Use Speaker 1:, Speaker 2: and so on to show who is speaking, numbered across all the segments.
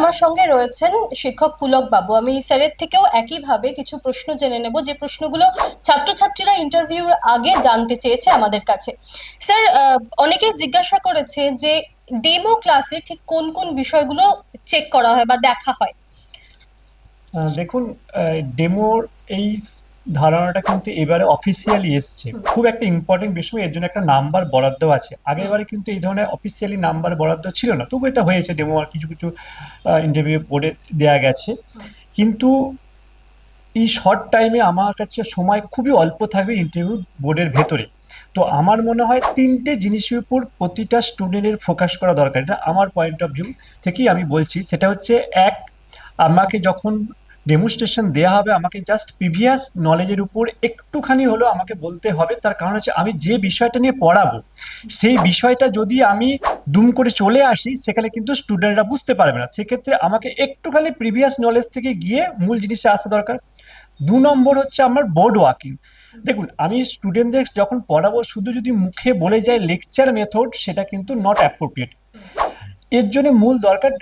Speaker 1: আমার সঙ্গে রয়েছেন শিক্ষক পুলক বাবু। আমি স্যারের থেকেও একইভাবে কিছু প্রশ্ন জেনে নেব। যে প্রশ্নগুলো ছাত্রছাত্রীরা ইন্টারভিউর আগে জানতে চেয়েছে আমাদের কাছে। স্যার অনেকে জিজ্ঞাসা করেছে যে ডেমো ক্লাসে ঠিক কোন কোন বিষয়গুলো চেক করা হয় বা দেখা হয়?
Speaker 2: দেখুন ডেমোর এই ধারণাটা কিন্তু এবারে অফিসিয়ালি এসছে। খুব একটা ইম্পর্টেন্ট বিষয়, এর জন্য একটা নাম্বার বরাদ্দ আছে। আগের বারে কিন্তু এই ধরনের অফিসিয়ালি নাম্বার বরাদ্দ ছিল না। তবু এটা হয়েছে ডেমো আর কিছু কিছু ইন্টারভিউ বোর্ডে দেওয়া গেছে। কিন্তু এই শর্ট টাইমে আমার কাছে সময় খুবই অল্প থাকবে ইন্টারভিউ বোর্ডের ভেতরে। তো আমার মনে হয় তিনটে জিনিসের উপর প্রতিটা স্টুডেন্টের ফোকাস করা দরকার। এটা আমার পয়েন্ট অফ ভিউ থেকেই আমি বলছি। সেটা হচ্ছে, এক, আমাকে যখন ডেমনস্ট্রেশন দেওয়া হবে আমাকে জাস্ট প্রিভিয়াস নলেজের উপর একটুখানি হলেও আমাকে বলতে হবে। তার কারণ হচ্ছে আমি যে বিষয়টা নিয়ে পড়াবো, সেই বিষয়টা যদি আমি দুম করে চলে আসি, সেখানে কিন্তু স্টুডেন্টরা বুঝতে পারবে না। সেক্ষেত্রে আমাকে একটুখানি প্রিভিয়াস নলেজ থেকে গিয়ে মূল জিনিসে আসা দরকার। দু নম্বর হচ্ছে আমার বোর্ড ওয়াকিং দেখুন, আমি স্টুডেন্টদের যখন পড়াবো, শুধু যদি মুখে বলে যায় লেকচার মেথড সেটা কিন্তু নট অ্যাপ্রোপ্রিয়েট এর জন্য মূল দরকার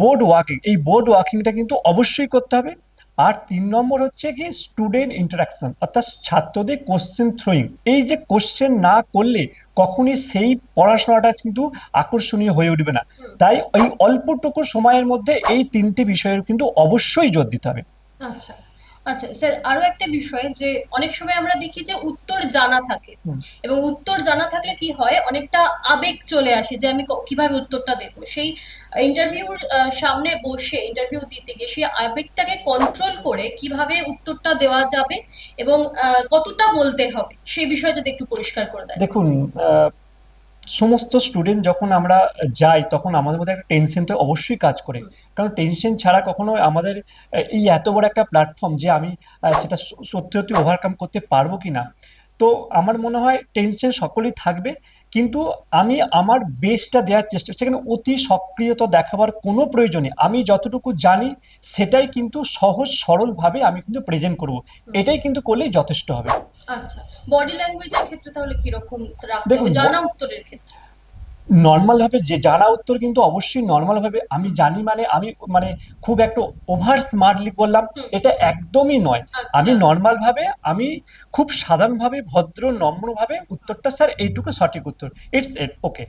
Speaker 2: বোর্ড ওয়াকিং এই বোর্ড ওয়াকিংটা কিন্তু অবশ্যই করতে হবে। আর তিন নম্বর হচ্ছে কি স্টুডেন্ট ইন্টারাকশন অর্থাৎ ছাত্রদের কোশ্চেন থ্রোয়িং এই যে কোশ্চেন না করলে কখনই সেই পড়াশোনাটা কিন্তু আকর্ষণীয় হয়ে উঠবে না। তাই ওই অল্পটুকু সময়ের মধ্যে এই তিনটে বিষয়ের কিন্তু অবশ্যই জোর দিতে হবে।
Speaker 1: আচ্ছা আচ্ছা স্যার আরও একটা বিষয় যে অনেক সময় আমরা দেখি যে উত্তর জানা থাকে। এবং উত্তর জানা থাকলে কি হয়? অনেকটা আবেগ চলে আসে যে আমি কীভাবে উত্তরটা দেবো। সেই ইন্টারভিউর সামনে বসে ইন্টারভিউ দিতে সেই আবেগটাকে কন্ট্রোল করে কীভাবে উত্তরটা দেওয়া যাবে এবং কতটা বলতে হবে সেই বিষয়ে যদি একটু পরিষ্কার করে দেন।
Speaker 2: দেখুন সমস্ত স্টুডেন্ট যখন আমরা যাই তখন আমাদের মধ্যে একটা টেনশন তো অবশ্যই কাজ করে। কারণ টেনশন ছাড়া কখনো আমাদের এই এত বড় একটা প্ল্যাটফর্ম যে আমি সেটা সত্যি সত্যি ওভারকাম করতে পারব কি না তো আমার মনে হয় টেনশন সকলেই থাকবে। কিন্তু আমি আমার বেসটা দেওয়ার চেষ্টা সেখানে অতি সক্রিয়তা দেখাবার কোনো প্রয়োজনে আমি যতটুকু জানি সেটাই কিন্তু সহজ সরলভাবে আমি কিন্তু প্রেজেন্ট করব। এটাই কিন্তু করলেই যথেষ্ট হবে।
Speaker 1: আচ্ছা বডি ল্যাঙ্গুয়েজের ক্ষেত্রে তাহলে কীরকম রাখতে হবে? জানা উত্তরের ক্ষেত্রে।
Speaker 2: নর্মাল ভাবে যে জানা উত্তর কিন্তু অবশ্যই নর্মাল ভাবে আমি জানি মানে আমি মানে খুব একটা ওভার স্মার্টলি বললাম এটা একদমই নয়।
Speaker 1: আচ্ছা।
Speaker 2: আমি নর্মাল ভাবে আমি খুব সাধারণভাবে ভদ্র নম্রভাবে উত্তরটা স্যার এইটুকু সঠিক উত্তর। It's it okay